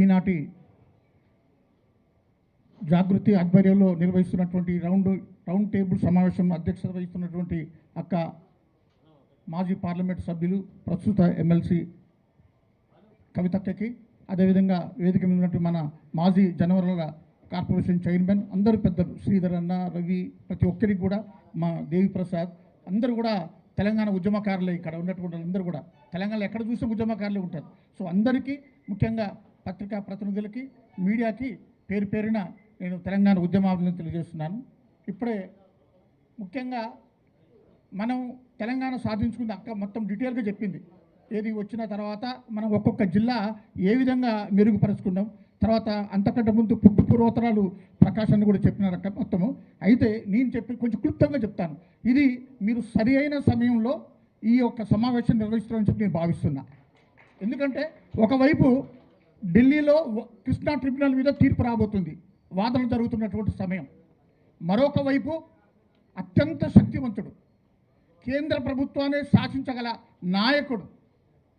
ఈనాటి జాగృతి ఆధ్వర్యంలో నిర్వహిస్తున్నటువంటి రౌండ్ రౌండ్ టేబుల్ సమావేశం అధ్యక్షత వహిస్తున్నటువంటి అక్క మాజీ పార్లమెంట్ సభ్యులు ప్రస్తుత ఎమ్మెల్సీ కవితక్కకి అదేవిధంగా వేదిక మీద ఉన్నటువంటి మన మాజీ జనవరుల కార్పొరేషన్ చైర్మన్ అందరూ పెద్దలు శ్రీధర్ అన్న రవి ప్రతి ఒక్కరికి కూడా మా దేవి ప్రసాద్ అందరూ కూడా తెలంగాణ ఉద్యమకారులే ఇక్కడ ఉన్నటువంటి అందరూ కూడా. తెలంగాణలో ఎక్కడ చూసినా ఉద్యమకారులే ఉంటారు. సో అందరికీ ముఖ్యంగా పత్రికా ప్రతినిధులకి మీడియాకి పేరు పేరున నేను తెలంగాణ ఉద్యమాలను తెలియజేస్తున్నాను. ఇప్పుడే ముఖ్యంగా మనం తెలంగాణ సాధించుకుంది అక్క మొత్తం డీటెయిల్గా చెప్పింది. ఏది వచ్చిన తర్వాత మనం ఒక్కొక్క జిల్లా ఏ విధంగా మెరుగుపరుచుకున్నాం తర్వాత అంతకంటే ముందు పుట్టు పూర్వోత్తరాలు ప్రకాశాన్ని కూడా చెప్పినారు అక్క మొత్తము. అయితే నేను చెప్పి కొంచెం క్లుప్తంగా చెప్తాను. ఇది మీరు సరి అయిన సమయంలో ఈ యొక్క సమావేశం నిర్వహిస్తారని చెప్పి నేను భావిస్తున్నా. ఎందుకంటే ఒకవైపు ఢిల్లీలో కృష్ణా ట్రిబ్యునల్ మీద తీర్పు రాబోతుంది. వాదనలు జరుగుతున్నటువంటి సమయం. మరొక వైపు అత్యంత శక్తివంతుడు కేంద్ర ప్రభుత్వాన్ని శాసించగల నాయకుడు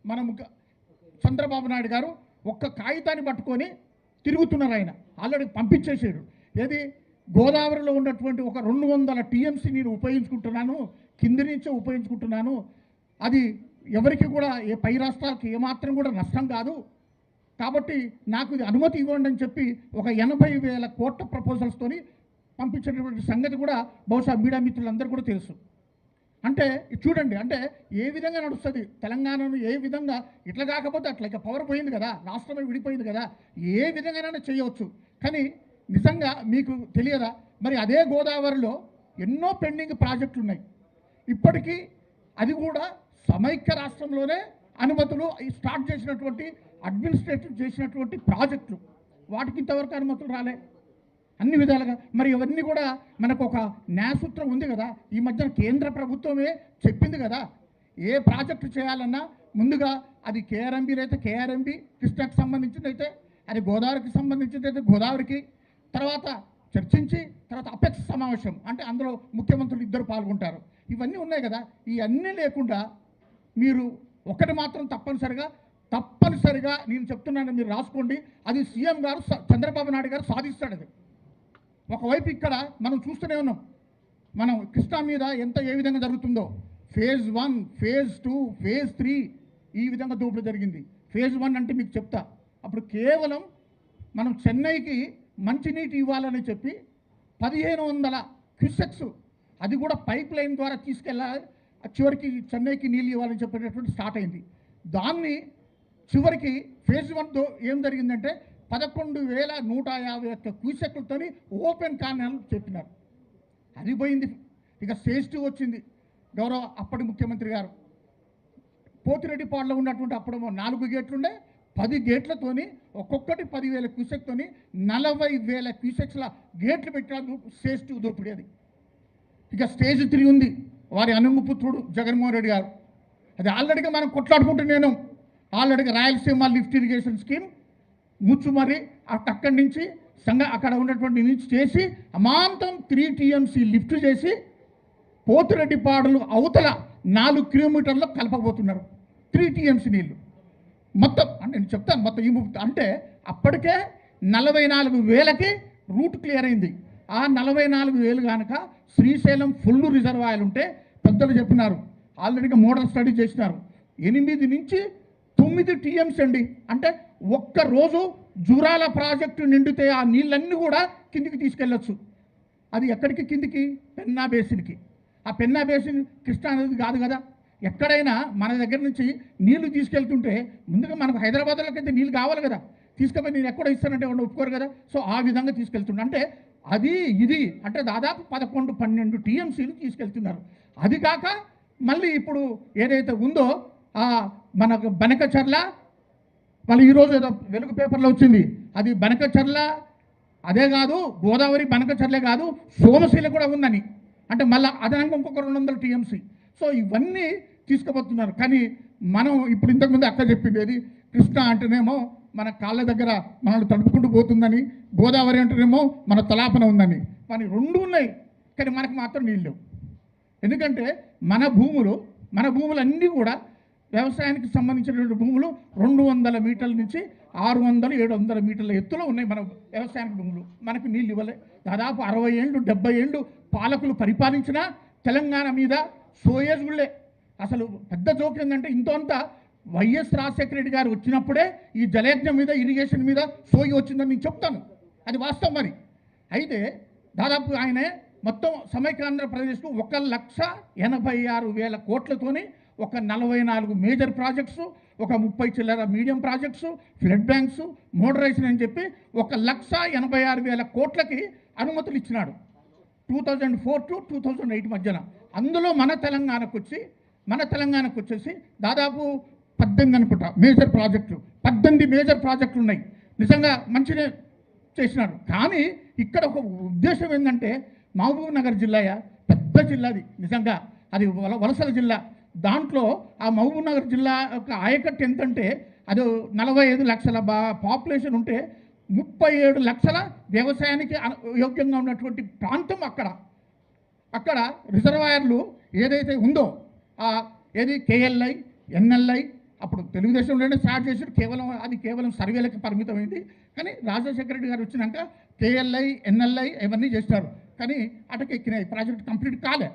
మన చంద్రబాబు నాయుడు గారు ఒక్క కాగితాన్ని పట్టుకొని తిరుగుతున్నారు ఆయన. ఆల్రెడీ పంపించేసాడు ఏది? గోదావరిలో ఉన్నటువంటి ఒక రెండు వందల టీఎంసీ నేను ఉపయోగించుకుంటున్నాను కింది నుంచే ఉపయోగించుకుంటున్నాను. అది ఎవరికి కూడా ఏ పై రాష్ట్రాలకు ఏమాత్రం కూడా నష్టం కాదు. కాబట్టి నాకు ఇది అనుమతి ఇవ్వండి అని చెప్పి ఒక ఎనభై వేల కోట్ల ప్రపోజల్స్తోని పంపించినటువంటి సంగతి కూడా బహుశా మీడియా మిత్రులందరూ కూడా తెలుసు. అంటే చూడండి అంటే ఏ విధంగా నడుస్తుంది? తెలంగాణను ఏ విధంగా ఇట్లా కాకపోతే అట్లా ఇక పవర్ పోయింది కదా రాష్ట్రమే విడిపోయింది కదా ఏ విధంగానైనా చేయవచ్చు. కానీ నిజంగా మీకు తెలియదా? మరి అదే గోదావరిలో ఎన్నో పెండింగ్ ప్రాజెక్టులు ఉన్నాయి. ఇప్పటికీ అది కూడా సమైక్య రాష్ట్రంలోనే అనుమతులు స్టార్ట్ చేసినటువంటి అడ్మినిస్ట్రేటివ్ చేసినటువంటి ప్రాజెక్టులు. వాటికి ఇంతవరకు అనుమతులు రాలే. అన్ని విధాలుగా. మరి ఇవన్నీ కూడా మనకు ఒక న్యాయసూత్రం ఉంది కదా. ఈ మధ్యన కేంద్ర ప్రభుత్వమే చెప్పింది కదా. ఏ ప్రాజెక్టు చేయాలన్నా ముందుగా అది కేఆర్ఎంబీలో అయితే కేఆర్ఎంబి కృష్ణకు సంబంధించింది అయితే అది గోదావరికి సంబంధించింది అయితే గోదావరికి తర్వాత చర్చించి తర్వాత అపెక్స్ సమావేశం అంటే అందులో ముఖ్యమంత్రులు ఇద్దరు పాల్గొంటారు. ఇవన్నీ ఉన్నాయి కదా. ఇవన్నీ లేకుండా మీరు ఒకటి మాత్రం తప్పనిసరిగా తప్పనిసరిగా నేను చెప్తున్నాను మీరు రాసుకోండి. అది సీఎం గారు చంద్రబాబు నాయుడు గారు సాధిస్తాడు అది. ఒకవైపు ఇక్కడ మనం చూస్తూనే ఉన్నాం. మనం కృష్ణా మీద ఎంత ఏ విధంగా జరుగుతుందో. Phase one phase two phase three ఈ విధంగా దోపిడీ జరిగింది. ఫేజ్ వన్ అంటే మీకు చెప్తా. అప్పుడు కేవలం మనం చెన్నైకి మంచినీటి ఇవ్వాలని చెప్పి పదిహేను వందల క్యూసెక్స్ అది కూడా పైప్ లైన్ ద్వారా తీసుకెళ్ళాలి చివరికి చెన్నైకి నీళ్ళు ఇవ్వాలని చెప్పేటటువంటి స్టార్ట్ అయింది. దాన్ని చివరికి ఫేజ్ వన్తో ఏం జరిగిందంటే పదకొండు వేల నూట యాభై ఒక్క క్యూసెక్లతోని ఓపెన్ కానీ చెప్పినారు. అది పోయింది. ఇక ఫేజ్ టూ వచ్చింది. గౌరవ అప్పటి ముఖ్యమంత్రి గారు. పోతిరెడ్డిపాడులో ఉన్నటువంటి అప్పుడు నాలుగు గేట్లుండే. పది గేట్లతోని ఒక్కొక్కటి పదివేల క్యూసెక్తోని నలభై వేల క్యూసెక్స్ల గేట్లు పెట్టారు స్టేజ్ టూ దోపిడీ అది. ఇక స్టేజ్ త్రీ ఉంది. వారి అనుంగుపుత్రుడు జగన్మోహన్ రెడ్డి గారు. అది ఆల్రెడీగా మనం కొట్లాడుకుంటున్నాను ఆల్రెడీగా Rayalaseema lift irrigation scheme Muchumarri at అక్కడి నుంచి సంఘ అక్కడ ఉన్నటువంటి నుంచి చేసి అమాంతం త్రీ టీఎంసీ లిఫ్ట్ చేసి పోతిరెడ్డిపాడులు అవతల నాలుగు కిలోమీటర్లు కలపబోతున్నారు. త్రీ టీఎంసీ నీళ్ళు. మొత్తం అంటే నేను చెప్తాను మొత్తం ఈ అంటే అప్పటికే నలభై నాలుగు వేలకి రూట్ క్లియర్ అయింది. ఆ నలభై నాలుగు వేలు కనుక శ్రీశైలం ఫుల్ రిజర్వాయర్ ఉంటే పెద్దలు చెప్పినారు. ఆల్రెడీగా మోడల్ స్టడీ చేసినారు. ఎనిమిది నుంచి తొమ్మిది టీఎంసీ అండి. అంటే ఒక్క రోజు జూరాల ప్రాజెక్టు నిండితే ఆ నీళ్ళన్నీ కూడా కిందికి తీసుకెళ్ళచ్చు. అది ఎక్కడికి కిందికి? పెన్నా బేసిన్కి. ఆ పెన్నా బేసిన్ కృష్ణానది కాదు కదా. ఎక్కడైనా మన దగ్గర నుంచి నీళ్ళు తీసుకెళ్తుంటే ముందుగా మనకు హైదరాబాద్లోకి అయితే నీళ్ళు కావాలి కదా. తీసుకుపోయి నేను ఎక్కడ ఇస్తానంటే వాళ్ళు ఒప్పుకోరు కదా. సో ఆ విధంగా తీసుకెళ్తున్నా అంటే అది ఇది అంటే దాదాపు పదకొండు పన్నెండు టీఎంసీలు తీసుకెళ్తున్నారు. అది కాక మళ్ళీ ఇప్పుడు ఏదైతే ఉందో మనకు బనకచర్ల మళ్ళీ ఈరోజు ఏదో వెలుగు పేపర్లో వచ్చింది. అది బనకచర్ల అదే కాదు గోదావరి బనకచర్లే కాదు సోమశీల కూడా ఉందని. అంటే మళ్ళీ అదనంగా ఇంకొక రెండు వందల టీఎంసీ. సో ఇవన్నీ తీసుకుపోతున్నారు. కానీ మనం ఇప్పుడు ఇంతకుముందు అక్క చెప్పింది ఏది కృష్ణ అంటేనేమో మన కాళ్ళ దగ్గర మనల్ని తడుపుకుంటూ పోతుందని గోదావరి అంటేనేమో మన తలాపన ఉందని. కానీ రెండు ఉన్నాయి. కానీ మనకు మాత్రం నీళ్ళు లేవు. ఎందుకంటే మన భూములు మన భూములన్నీ కూడా వ్యవసాయానికి సంబంధించినటువంటి భూములు రెండు వందల మీటర్ల నుంచి ఆరు వందలు ఏడు వందల మీటర్ల ఎత్తులో ఉన్నాయి మన వ్యవసాయానికి భూములు. మనకు నీళ్ళు ఇవ్వలే. దాదాపు అరవై ఏళ్ళు డెబ్బై ఏళ్ళు పాలకులు పరిపాలించిన తెలంగాణ మీద సోయేజులే అసలు పెద్ద జోక్ ఏంటంటే ఇంతోంత వైఎస్ రాజశేఖర రెడ్డి గారు వచ్చినప్పుడే ఈ జలయజ్ఞం మీద ఇరిగేషన్ మీద సోయి వచ్చిందని నేను చెప్తాను. అది వాస్తవం మరి. అయితే దాదాపు ఆయనే మొత్తం సమైక్యాంధ్రప్రదేశ్కు ఒక లక్ష ఎనభై ఆరు వేల కోట్లతోని ఒక నలభై నాలుగు మేజర్ ప్రాజెక్ట్స్ ఒక ముప్పై చిల్లర medium projects flood banks modernisation అని చెప్పి ఒక లక్ష ఎనభై ఆరు వేల కోట్లకి అనుమతులు ఇచ్చినాడు. Two thousand four to two thousand eight మధ్యన. అందులో మన తెలంగాణకు వచ్చి మన తెలంగాణకు వచ్చేసి దాదాపు పద్దెనిమిది అనుకుంటా మేజర్ ప్రాజెక్టులు పద్దెనిమిది మేజర్ ప్రాజెక్టులు ఉన్నాయి నిజంగా మంచినే చేసినాడు. కానీ ఇక్కడ ఒక ఉద్దేశం ఏంటంటే మహబూబ్ నగర్ జిల్లాయా? పెద్ద జిల్లాది నిజంగా అది వలసల జిల్లా. దాంట్లో ఆ మహబూబ్నగర్ జిల్లా యొక్క ఆయకట్టు ఎంతంటే అది నలభై ఐదు లక్షల బా పాపులేషన్ ఉంటే ముప్పై ఏడు లక్షల వ్యవసాయానికి యోగ్యంగా ఉన్నటువంటి ప్రాంతం అక్కడ. అక్కడ రిజర్వాయర్లు ఏదైతే ఉందో ఆ ఏది కేఎల్ఐ ఎన్ఎల్ఐ అప్పుడు తెలుగుదేశంలోనే స్టార్ట్ చేసి కేవలం అది కేవలం సర్వేలకు పరిమితమైంది. కానీ రాజశేఖర రెడ్డి గారు వచ్చినాక కేఎల్ఐ ఎన్ఎల్ఐ ఇవన్నీ చేస్తారు. కానీ అటకెక్కినాయి. ప్రాజెక్ట్ కంప్లీట్ కాలే.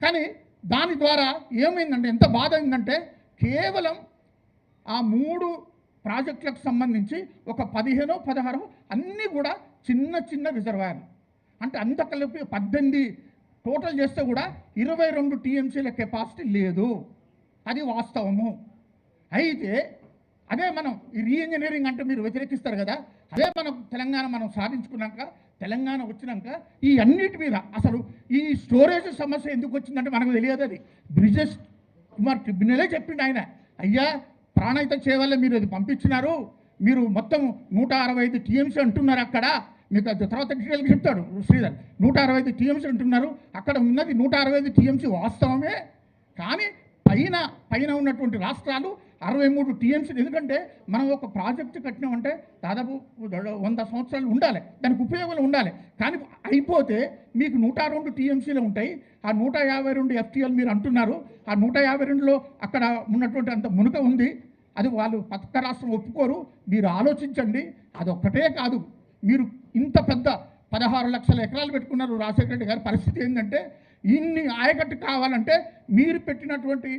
కానీ దాని ద్వారా ఏమైందంటే ఎంత బాధ అయిందంటే కేవలం ఆ మూడు ప్రాజెక్టులకు సంబంధించి ఒక పదిహేనో పదహారో అన్నీ కూడా చిన్న చిన్న రిజర్వాయర్లు. అంటే అంత కలిపి పద్దెనిమిది టోటల్ చేస్తే కూడా ఇరవై రెండు టీఎంసీల కెపాసిటీ లేదు. అది వాస్తవము. అయితే అదే మనం ఈ రీఇంజనీరింగ్ అంటే మీరు వ్యతిరేకిస్తారు కదా అదే మనం తెలంగాణ మనం సాధించుకున్నాక తెలంగాణ వచ్చినాక ఈ అన్నిటి మీద అసలు ఈ స్టోరేజ్ సమస్య ఎందుకు వచ్చిందంటే మనకు తెలియదు అది. బ్రిజెస్ కుమార్ ట్రిబ్యునలే చెప్పిండు ఆయన. అయ్యా ప్రాణహిత చేయవల్ల మీరు అది పంపించినారు. మీరు మొత్తం నూట అరవై ఐదు టీఎంసీ అంటున్నారు అక్కడ. మీకు అది తర్వాత డీటెయిల్గా చెప్తాడు శ్రీధర్. నూట అరవై ఐదు టీఎంసీ అంటున్నారు. అక్కడ ఉన్నది నూట అరవై ఐదు టీఎంసీ వాస్తవమే. కానీ పైన పైన ఉన్నటువంటి రాష్ట్రాలు అరవై మూడు టీఎంసీలు ఎందుకంటే మనం ఒక ప్రాజెక్టు కట్టినామంటే దాదాపు వంద సంవత్సరాలు ఉండాలి. దానికి ఉపయోగాలు ఉండాలి. కానీ అయిపోతే మీకు నూట రెండు టీఎంసీలు ఉంటాయి. ఆ నూట యాభై రెండు ఎఫ్టీఎల్ మీరు అంటున్నారు. ఆ నూట యాభై రెండులో అక్కడ ఉన్నటువంటి అంత మునుక ఉంది. అది వాళ్ళు పక్క రాష్ట్రం ఒప్పుకోరు. మీరు ఆలోచించండి. అదొక్కటే కాదు. మీరు ఇంత పెద్ద పదహారు లక్షల ఎకరాలు పెట్టుకున్నారు రాజశేఖర రెడ్డి గారి పరిస్థితి ఏంటంటే ఇన్ని ఆయకట్టు కావాలంటే మీరు పెట్టినటువంటి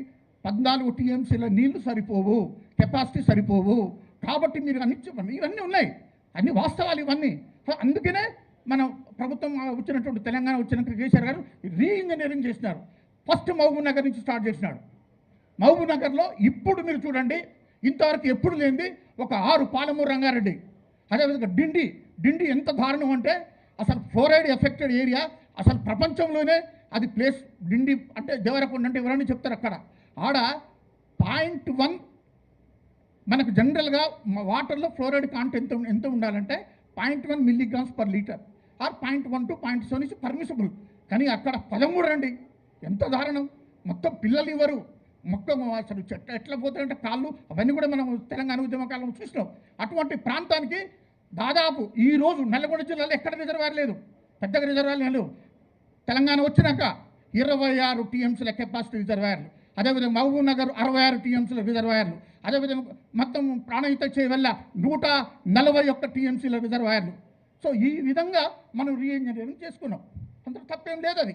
పద్నాలుగు టీఎంసీల నీళ్ళు సరిపోవు కెపాసిటీ సరిపోవు. కాబట్టి మీరు అన్ని చెప్పండి ఇవన్నీ ఉన్నాయి. అన్ని వాస్తవాలు ఇవన్నీ. అందుకనే మన ప్రభుత్వం వచ్చినటువంటి తెలంగాణ వచ్చిన కేసీఆర్ గారు రీ ఇంజనీరింగ్ చేసినారు. ఫస్ట్ మహబూబ్ నగర్ నుంచి స్టార్ట్ చేసినాడు. మహబూబ్ నగర్లో ఇప్పుడు మీరు చూడండి ఇంతవరకు ఎప్పుడు లేనిది ఒక ఆరు పాలమూరు రంగారెడ్డి. అదేవిధంగా డిండి డిండి ఎంత దారుణం అంటే అసలు ఫ్లోరైడ్ ఎఫెక్టెడ్ ఏరియా అసలు ప్రపంచంలోనే అది ప్లేస్ డిండి అంటే దేవరకొండ అంటే ఎవరైనా చెప్తారు అక్కడ. ఆడ పాయింట్ వన్ మనకు జనరల్గా వాటర్లో ఫ్లోరైడ్ కాంటెంట్ ఎంత ఎంత ఉండాలంటే point one milligrams per litre. Or point one two point seven is permissible. కానీ అక్కడ పదమూడు రండి. ఎంత దారుణం. మొత్తం పిల్లలు ఇవ్వరు. మొత్తం అసలు చెట్ల ఎట్లా పోతాయంటే కాళ్ళు అవన్నీ కూడా మనం తెలంగాణ ఉద్యమ కాలం చూసినాం. అటువంటి ప్రాంతానికి దాదాపు ఈ రోజు నల్గొండ జిల్లాలో ఎక్కడ రిజర్వాయర్ లేదు. పెద్దగా రిజర్వాయర్ లేవు. తెలంగాణ వచ్చినాక ఇరవై ఆరు టీఎంసీల కెపాసిటీ రిజర్వాయర్లు. అదేవిధంగా మహబూబ్ నగర్ అరవై ఆరు టీఎంసీల రిజర్వాయర్లు అదేవిధంగా మొత్తం ప్రాణహిత చేయవల్ల నూట నలభై ఒక్క టీఎంసీల రిజర్వాయర్లు. సో ఈ విధంగా మనం రీఇంజనీరింగ్ చేసుకున్నాం. అంత తప్పేం లేదు అది.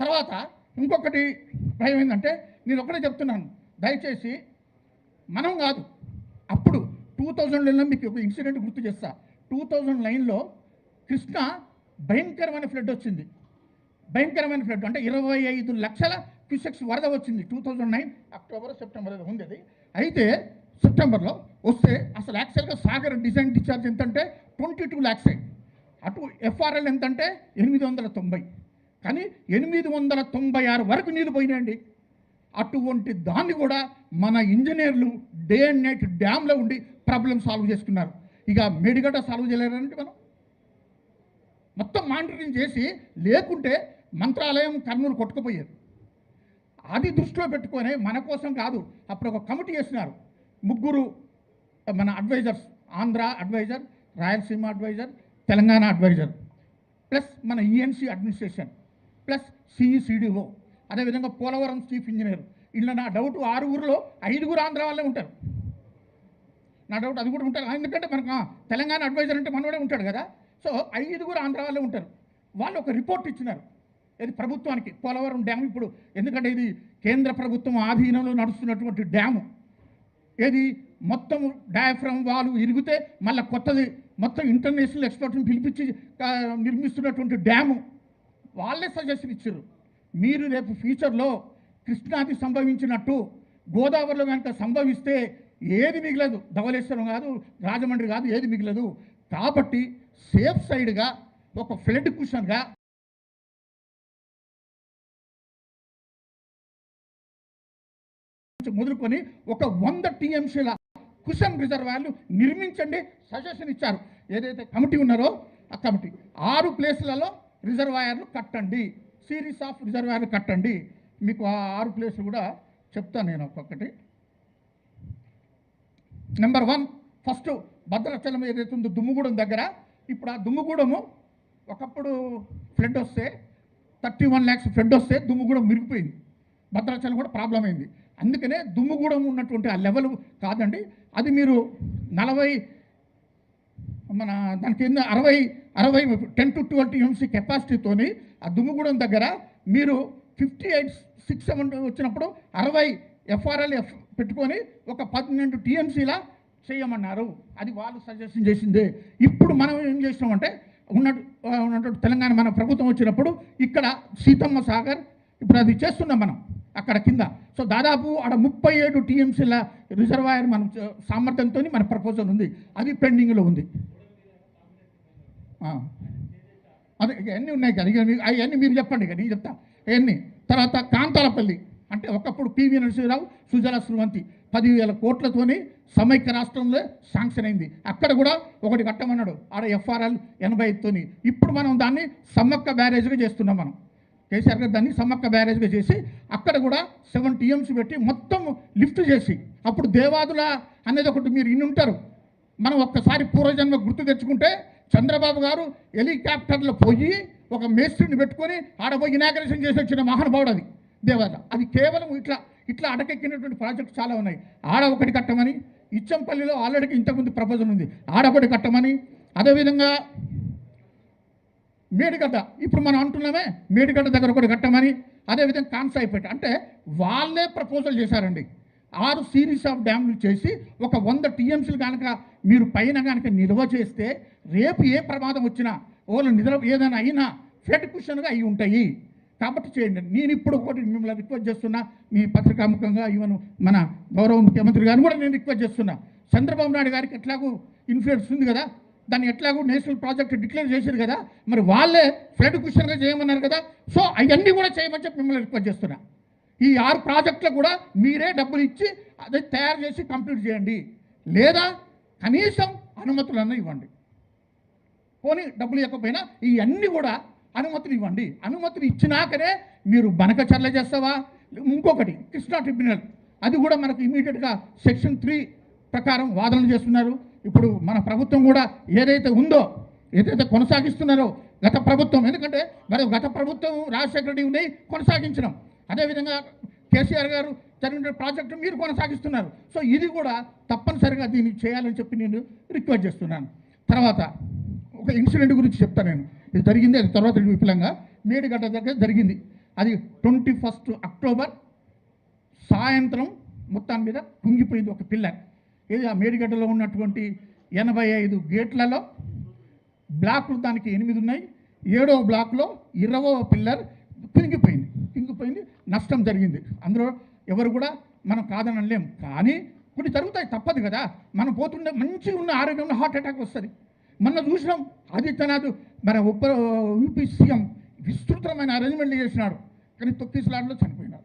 తర్వాత ఇంకొకటి భయం ఏంటంటే నేను ఒకటే చెప్తున్నాను. దయచేసి మనం కాదు అప్పుడు టూ థౌజండ్ నైన్లో మీకు ఒక ఇన్సిడెంట్ గుర్తు చేస్తా. టూ థౌజండ్ నైన్లో కృష్ణ భయంకరమైన ఫ్లడ్ వచ్చింది. భయంకరమైన ఫ్లడ్ అంటే ఇరవై ఐదు లక్షల క్యూసెక్స్ వరద వచ్చింది two thousand nine October September ఉంది అది. అయితే సెప్టెంబర్లో వస్తే అసలు యాక్చువల్గా సాగర్ డిజైన్ డిశ్చార్జ్ ఎంతంటే ట్వంటీ టూ ల్యాక్సే. అటు ఎఫ్ఆర్ఎల్ ఎంతంటే ఎనిమిది వందల తొంభై. కానీ ఎనిమిది వందల తొంభై ఆరు వరకు నీళ్ళు పోయినాయండి. అటువంటి దాన్ని కూడా మన ఇంజనీర్లు డే అండ్ నైట్ డ్యామ్లో ఉండి ప్రాబ్లం సాల్వ్ చేసుకున్నారు. ఇక మెడిగడ్డ సాల్వ్ చేయలేరంటే మనం. మొత్తం మానిటరింగ్ చేసి లేకుంటే మంత్రాలయం కర్నూలు కొట్టుకుపోయారు. అది దృష్టిలో పెట్టుకొని మన కోసం కాదు. అప్పుడు ఒక కమిటీ వేసినారు ముగ్గురు మన advisers Andhra adviser Rayalaseema adviser Telangana adviser plus మన ఈఎన్సీ అడ్మినిస్ట్రేషన్ ప్లస్ సిఈసిడిఓ అదేవిధంగా పోలవరం చీఫ్ ఇంజనీర్ ఇలా నా డౌట్ ఆరుగురులో ఐదుగురు ఆంధ్ర వాళ్ళే ఉంటారు. నా డౌట్ అది కూడా ఉంటారు. ఎందుకంటే మనకు తెలంగాణ అడ్వైజర్ అంటే మనవాడే ఉంటాడు కదా. సో ఐదుగురు ఆంధ్ర వాళ్ళే ఉంటారు. వాళ్ళు ఒక రిపోర్ట్ ఇచ్చినారు. ఇది ప్రభుత్వానికి పోలవరం డ్యామ్ ఇప్పుడు. ఎందుకంటే ఇది కేంద్ర ప్రభుత్వం ఆధీనంలో నడుస్తున్నటువంటి డ్యాము. ఏది మొత్తం డయాఫ్రమ్ వాళ్ళు ఇరిగితే మళ్ళీ కొత్తది మొత్తం ఇంటర్నేషనల్ ఎక్స్పర్ట్ని పిలిపించి నిర్మిస్తున్నటువంటి డ్యాము. వాళ్ళే సజెషన్ ఇచ్చారు. మీరు రేపు ఫ్యూచర్లో కృష్ణాది సంభవించినట్టు గోదావరిలో కనుక సంభవిస్తే ఏది మిగలదు. ధవళేశ్వరం కాదు రాజమండ్రి కాదు ఏది మిగలదు. కాబట్టి సేఫ్ సైడ్గా ఒక ఫ్లడ్ కుషన్గా మొదలుకొని ఒక వంద టీఎంసీల కుషన్ రిజర్వాయర్లు నిర్మించండి సజెషన్ ఇచ్చారు. ఏదైతే కమిటీ ఉన్నారో ఆ కమిటీ ఆరు ప్లేసులలో రిజర్వాయర్లు కట్టండి. సిరీస్ ఆఫ్ రిజర్వాయర్లు కట్టండి. మీకు ఆ ఆరు ప్లేసులు కూడా చెప్తాను నేను ఒక్కొక్కటి. నెంబర్ వన్ ఫస్ట్ భద్రాచలం ఏదైతే ఉందో దుమ్ముగూడెం దగ్గర. ఇప్పుడు ఆ దుమ్ముగూడెము ఒకప్పుడు ఫ్లడ్ వస్తే థర్టీ వన్ ల్యాక్స్ ఫ్లడ్ వస్తే దుమ్ముగూడెం మిరిగిపోయింది. భద్రాచలం కూడా ప్రాబ్లం అయింది. అందుకనే దుమ్ముగూడెం ఉన్నటువంటి ఆ లెవెల్ కాదండి. అది మీరు నలభై మన దాని కింద అరవై అరవై టెన్ టు ట్వెల్వ్ టీఎంసీ కెపాసిటీతోని ఆ దుమ్ముగూడెం దగ్గర మీరు ఫిఫ్టీ ఎయిట్ సిక్స్ సెవెన్ వచ్చినప్పుడు అరవై ఎఫ్ఆర్ఎల్ ఎఫ్ పెట్టుకొని ఒక పన్నెండు టీఎంసీలా చేయమన్నారు. అది వాళ్ళు సజెషన్ చేసిందే. ఇప్పుడు మనం ఏం చేసినామంటే ఉన్నట్టు ఉన్నట్టు తెలంగాణ మన ప్రభుత్వం వచ్చినప్పుడు ఇక్కడ సీతమ్మ సాగర్ ఇప్పుడు అది చేస్తున్నాం మనం. అక్కడ కింద. సో దాదాపు ఆడ ముప్పై ఏడు టీఎంసీల రిజర్వాయర్ మనం సామర్థ్యంతో మన ప్రపోజల్ ఉంది. అది పెండింగ్లో ఉంది. అదే ఇక ఉన్నాయి కదా ఇక అవన్నీ మీరు చెప్పండి ఇక నేను చెప్తా. ఎన్ని? తర్వాత కాంతాలపల్లి. అంటే ఒకప్పుడు పివి నరసింహరావు సుజల శ్రీవంతి పదివేల కోట్లతోని సమైక్య రాష్ట్రంలో శాంక్షన్ అయింది. అక్కడ కూడా ఒకటి కట్టమన్నాడు. ఆడ ఎఫ్ఆర్ఎల్ ఎనభై ఐదుతోని. ఇప్పుడు మనం దాన్ని సమ్మక్క బ్యారేజ్గా చేస్తున్నాం మనం. కేసీఆర్ గారు దాన్ని సమ్మక్క బ్యారేజ్గా చేసి అక్కడ కూడా సెవెన్ టీఎంసీ పెట్టి మొత్తం లిఫ్ట్ చేసి అప్పుడు దేవాదుల అనేది ఒకటి మీరు ఇన్ని ఉంటారు. మనం ఒక్కసారి పూర్వజన్మ గుర్తు తెచ్చుకుంటే చంద్రబాబు గారు హెలికాప్టర్లో పోయి ఒక మేస్త్రిని పెట్టుకొని ఆడపోయి ఇనాగ్రేషన్ చేసి వచ్చిన మహానుభావుడు అది దేవాద. అది కేవలం ఇట్లా ఇట్లా అడకెక్కినటువంటి ప్రాజెక్టు చాలా ఉన్నాయి. ఆడ ఒకటి కట్టమని ఇచ్చంపల్లిలో ఆల్రెడీ ఇంతకుముందు ప్రపోజల్ ఉంది. ఆడ ఒకటి కట్టమని అదేవిధంగా మేడిగడ్డ. ఇప్పుడు మనం అంటున్నామే మేడిగడ్డ దగ్గర ఒకటి కట్టమని అదేవిధంగా కాన్సాయిపేట అంటే వాళ్ళే ప్రపోజల్ చేశారండి. ఆరు సిరీస్ ఆఫ్ డ్యామ్లు చేసి ఒక వంద టీఎంసీలు కనుక మీరు పైన కనుక నిల్వ చేస్తే రేపు ఏ ప్రమాదం వచ్చినా వాళ్ళు నిద్ర ఏదైనా అయినా ఫెడ్ క్వశ్చన్గా అయి ఉంటాయి. కాబట్టి చేయండి. నేను ఇప్పుడు ఒకటి మిమ్మల్ని రిక్వెస్ట్ చేస్తున్నా. మీ పత్రికాముఖంగా ఈవెన్ మన గౌరవ ముఖ్యమంత్రి గారిని కూడా నేను రిక్వెస్ట్ చేస్తున్నా. చంద్రబాబు నాయుడు గారికి ఎట్లాగూ ఇన్ఫ్లుయెన్స్ ఉంది కదా. దాన్ని ఎట్లాగో నేషనల్ ప్రాజెక్ట్ డిక్లేర్ చేశారు కదా మరి వాళ్ళే ఫ్లడ్ క్వశ్చన్గా చేయమన్నారు కదా. సో అవన్నీ కూడా చేయమని చెప్పి మిమ్మల్ని రిక్వెస్ట్ చేస్తున్నా. ఈ ఆరు ప్రాజెక్టులు కూడా మీరే డబ్బులు ఇచ్చి అది తయారు చేసి కంప్లీట్ చేయండి. లేదా కనీసం అనుమతులన్నా ఇవ్వండి. పోనీ డబ్బులు ఇవ్వకపోయినా ఇవన్నీ కూడా అనుమతులు ఇవ్వండి. అనుమతులు ఇచ్చినాకనే మీరు బనకచర్ల చేస్తావా? ఇంకొకటి కృష్ణా ట్రిబ్యునల్. అది కూడా మనకు ఇమీడియట్గా సెక్షన్ త్రీ ప్రకారం వాదనలు చేస్తున్నారు. ఇప్పుడు మన ప్రభుత్వం కూడా ఏదైతే ఉందో ఏదైతే కొనసాగిస్తున్నారో గత ప్రభుత్వం ఎందుకంటే మరి గత ప్రభుత్వం రాజశేఖర రెడ్డి ఉన్నాయి కొనసాగించినాం అదేవిధంగా కేసీఆర్ గారు జరిగిన ప్రాజెక్టు మీరు కొనసాగిస్తున్నారు. సో ఇది కూడా తప్పనిసరిగా దీన్ని చేయాలని చెప్పి నేను రిక్వెస్ట్ చేస్తున్నాను. తర్వాత ఒక ఇన్సిడెంట్ గురించి చెప్తాను నేను. ఇది జరిగింది అది తర్వాత విపులంగా మేడిగడ్డ దగ్గర జరిగింది. అది ట్వంటీ ఫస్ట్ అక్టోబర్ సాయంత్రం మొత్తం మీద కుంగిపోయింది ఒక పిల్ల. ఏది ఆ మేడిగడ్డలో ఉన్నటువంటి ఎనభై ఐదు గేట్లలో బ్లాక్లు దానికి ఎనిమిది ఉన్నాయి. ఏడవ బ్లాక్లో ఇరవో పిల్లర్ పింగిపోయింది. పింగిపోయింది. నష్టం జరిగింది. అందులో ఎవరు కూడా మనం కాదనలేం. కానీ కొన్ని జరుగుతాయి. తప్పదు కదా. మనం పోతుండే మంచిగా ఉన్న ఆరోగ్యంలో హార్ట్ అటాక్ వస్తుంది. మొన్న చూసినాం. ఆదిత్యనాథ్ మన ఉప యూపీ సీఎం విస్తృతమైన అరేంజ్మెంట్లు చేసినాడు. కానీ తొక్కిసలాట్లో చనిపోయినాడు.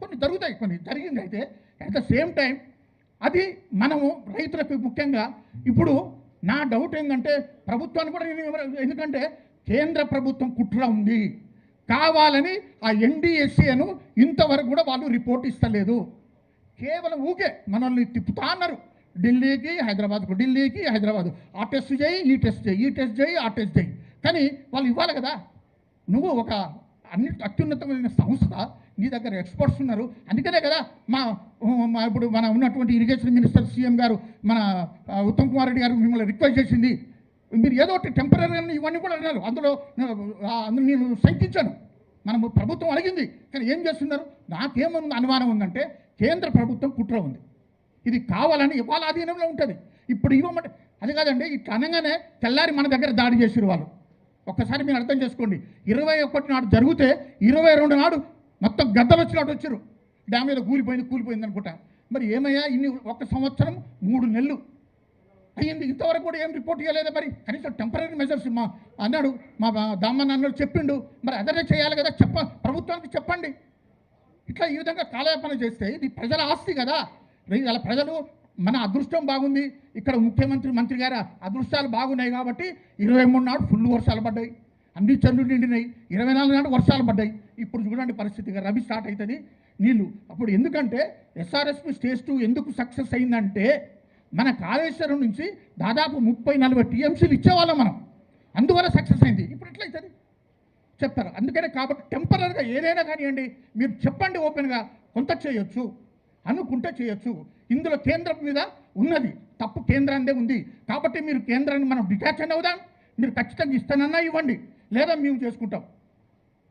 కొన్ని జరుగుతాయి. కొన్ని జరిగింది అయితే అట్ ద సేమ్ టైం అది మనము రైతులకు ముఖ్యంగా ఇప్పుడు నా డౌట్ ఏంటంటే ప్రభుత్వాన్ని కూడా నేను ఎందుకంటే కేంద్ర ప్రభుత్వం కుట్ర ఉంది. కావాలని ఆ ఎన్డీఎస్సీను ఇంతవరకు కూడా వాళ్ళు రిపోర్ట్ ఇస్తలేదు. కేవలం ఊకే మనల్ని తిప్పుతా అన్నారు. ఢిల్లీకి హైదరాబాద్కు ఢిల్లీకి హైదరాబాద్. ఆ టెస్ట్ చేయి ఈ టెస్ట్ చేయి ఈ టెస్ట్ చేయి ఆ టెస్ట్ చేయి. కానీ వాళ్ళు ఇవ్వాలి కదా. నువ్వు ఒక అన్ని అత్యున్నతమైన సంస్థ నీ దగ్గర ఎక్స్పర్ట్స్ ఉన్నారు. అందుకనే కదా మా మా ఇప్పుడు మన ఉన్నటువంటి ఇరిగేషన్ మినిస్టర్ సీఎం గారు మన ఉత్తమ్ కుమార్ రెడ్డి గారు మిమ్మల్ని రిక్వెస్ట్ చేసింది. మీరు ఏదో ఒకటి టెంపరీ ఇవన్నీ కూడా అన్నారు. అందులో అందులో నేను శంకించాను. మనము ప్రభుత్వం అడిగింది. కానీ ఏం చేస్తున్నారు? నాకేమన్నా అనుమానం ఉందంటే కేంద్ర ప్రభుత్వం కుట్ర ఉంది. ఇది కావాలని వాళ్ళ అధీనంలో ఉంటుంది. ఇప్పుడు ఇవ్వమంటే అది కాదండి ఇట్లా అనగానే తెల్లారి మన దగ్గర దాడి చేసిరు వాళ్ళు. ఒక్కసారి మీరు అర్థం చేసుకోండి. ఇరవై ఒకటి నాడు జరిగితే ఇరవై రెండు నాడు మొత్తం గద్దలు వచ్చినట్టు వచ్చారు. డ్యామ్ మీద కూలిపోయింది కూలిపోయింది అనుకుంటా. మరి ఏమయ్యా ఇన్ని ఒక సంవత్సరం మూడు నెలలు అయ్యింది. ఇంతవరకు కూడా ఏం రిపోర్ట్ చేయలేదా మరి. కనీసం టెంపరీ మెజర్స్ మా అన్నాడు మా దామన్ అన్నాడు చెప్పిండు. మరి అదనే చేయాలి కదా చెప్ప ప్రభుత్వానికి చెప్పండి. ఇట్లా ఈ విధంగా కాలయాపన చేస్తే ఇది ప్రజల ఆస్తి కదా. రే- ఇలా ప్రజలు మన అదృష్టం బాగుంది. ఇక్కడ ముఖ్యమంత్రి మంత్రి గారు అదృష్టాలు బాగున్నాయి కాబట్టి ఇరవై మూడు నాడు ఫుల్ వర్షాలు పడ్డాయి. అన్ని చెల్లు నిండినాయి. ఇరవై నాలుగు నాడు వర్షాలు పడ్డాయి. ఇప్పుడు చూడండి పరిస్థితిగా రబీ స్టార్ట్ అవుతుంది. నీళ్ళు అప్పుడు ఎందుకంటే ఎస్ఆర్ఎస్పి స్టేజ్ టూ ఎందుకు సక్సెస్ అయిందంటే మన కాళేశ్వరం నుంచి దాదాపు ముప్పై నలభై టీఎంసీలు ఇచ్చేవాళ్ళం మనం. అందువల్ల సక్సెస్ అయింది. ఇప్పుడు ఎట్లయితుంది చెప్తారు అందుకనే కాబట్టి టెంపరీగా ఏదైనా కానివ్వండి మీరు చెప్పండి ఓపెన్గా కొంత చేయొచ్చు అనుకుంటే చేయొచ్చు. ఇందులో కేంద్రం మీద ఉన్నది తప్పు కేంద్రాందే ఉంది. కాబట్టి మీరు కేంద్రాన్ని మనం డిటాచ్ అని అవుదాం మీరు ఖచ్చితంగా ఇస్తానన్నా ఇవ్వండి. లేదా మేము చేసుకుంటాం.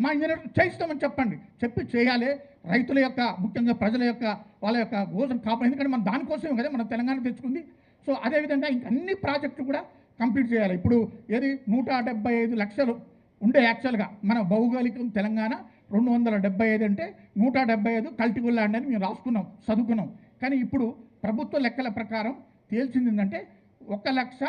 మా ఇంజనీర్ చేయిస్తామని చెప్పండి. చెప్పి చేయాలి. రైతుల యొక్క ముఖ్యంగా ప్రజల యొక్క వాళ్ళ యొక్క గోసం కాపాడు. ఎందుకంటే మనం దానికోసమే కదా మనం తెలంగాణ తెచ్చుకుంది. సో అదేవిధంగా ఇంక అన్ని ప్రాజెక్టులు కూడా కంప్లీట్ చేయాలి. ఇప్పుడు ఏది నూట డెబ్బై ఐదు లక్షలు ఉండే యాక్చువల్గా మన భౌగోళికం తెలంగాణ రెండు వందల డెబ్బై ఐదు అంటే నూట డెబ్బై ఐదు కల్టిగుల్ ల్యాండ్ అని మేము రాసుకున్నాం చదువుకున్నాం. కానీ ఇప్పుడు ప్రభుత్వ లెక్కల ప్రకారం తేల్చింది ఏంటంటే ఒక లక్ష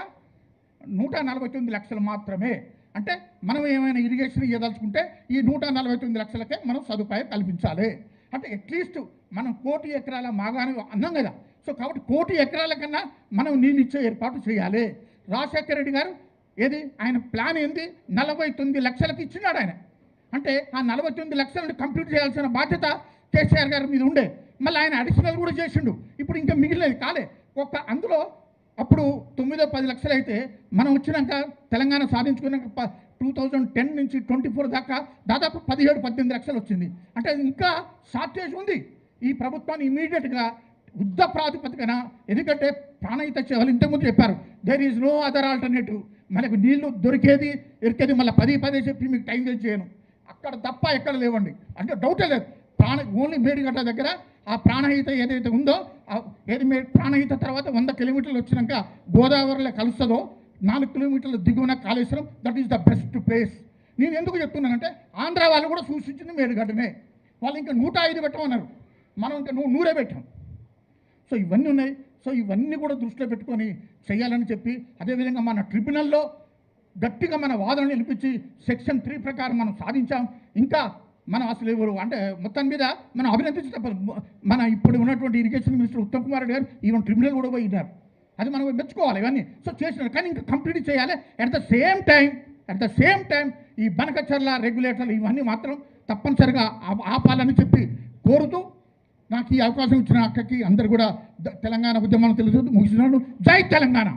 నూట నలభై తొమ్మిది లక్షలు మాత్రమే. అంటే మనం ఏమైనా ఇరిగేషన్ ఇవ్వదలుచుకుంటే ఈ నూట నలభై తొమ్మిది లక్షలకే మనం సదుపాయం కల్పించాలి. అంటే అట్లీస్ట్ మనం కోటి ఎకరాల మాగాని అన్నాం కదా. సో కాబట్టి కోటి ఎకరాల కన్నా మనం నీళ్ళు ఇచ్చే ఏర్పాటు చేయాలి. రాజశేఖర రెడ్డి గారు ఏది? ఆయన ప్లాన్ ఏంది? నలభై తొమ్మిది లక్షలకు ఇచ్చినాడు ఆయన. అంటే ఆ నలభై తొమ్మిది లక్షలను కంప్లీట్ చేయాల్సిన బాధ్యత కేసీఆర్ గారి మీద ఉండే. మళ్ళీ ఆయన అడిషనల్ కూడా చేసిండు. ఇప్పుడు ఇంకా మిగిలినది కాలే. ఒక అందులో అప్పుడు తొమ్మిదో పది లక్షలు అయితే మనం వచ్చినాక తెలంగాణ సాధించుకున్నాక టూ థౌజండ్ టెన్ నుంచి ట్వంటీ ఫోర్ దాకా దాదాపు పదిహేడు పద్దెనిమిది లక్షలు వచ్చింది. అంటే ఇంకా షార్టేజ్ ఉంది. ఈ ప్రభుత్వాన్ని ఇమీడియట్గా యుద్ధ ప్రాతిపదికన ఎందుకంటే ప్రాణహిత సేవలు ఇంతకుముందు చెప్పారు. There is no other alternative మనకు నీళ్ళు దొరికేది ఎరికేది మళ్ళీ పది పదే చెప్పి మీకు టైం వేస్ట్ చేయను. అక్కడ తప్ప ఎక్కడ లేవండి. అంటే డౌటే లేదు. ప్రాణ ఓన్లీ మేడిగడ్డ దగ్గర ఆ ప్రాణహిత ఏదైతే ఉందో ఏది మీ ప్రాణహిత తర్వాత వంద కిలోమీటర్లు వచ్చినాక గోదావరిలో కలుస్తుందో నాలుగు కిలోమీటర్ల దిగువన Kaleshwaram that is the best place నేను ఎందుకు చెప్తున్నానంటే ఆంధ్ర వాళ్ళు కూడా సూచించింది మేడిగడ్డనే వాళ్ళు ఇంకా నూట ఐదు పెట్టమన్నారు. మనం ఇంకా నువ్వు నూరే పెట్టాం. సో ఇవన్నీ ఉన్నాయి. సో ఇవన్నీ కూడా దృష్టిలో పెట్టుకొని చేయాలని చెప్పి అదేవిధంగా మన ట్రిబ్యునల్లో గట్టిగా మన వాదనలు నిలిపించి సెక్షన్ త్రీ ప్రకారం మనం సాధించాం. ఇంకా మనం అసలు ఎవరు? అంటే మొత్తం మీద మనం అభినందించే మన ఇప్పుడు ఉన్నటువంటి ఇరిగేషన్ మినిస్టర్ ఉత్తమ్ కుమార్ రెడ్డి గారు ఈవెన్ ట్రిబ్యునల్ కూడా పోయినారు అది మనం మెచ్చుకోవాలి ఇవన్నీ. సో చేసినారు. కానీ ఇంకా కంప్లీట్ చేయాలి. At the same time at the same time ఈ బనకచర్ల రెగ్యులేటర్లు ఇవన్నీ మాత్రం తప్పనిసరిగా ఆ- ఆపాలని చెప్పి కోరుతూ నాకు ఈ అవకాశం ఇచ్చిన అక్కకి అందరు కూడా తెలంగాణ ఉద్యమం తెలుసు ముగిసినాను జై తెలంగాణ!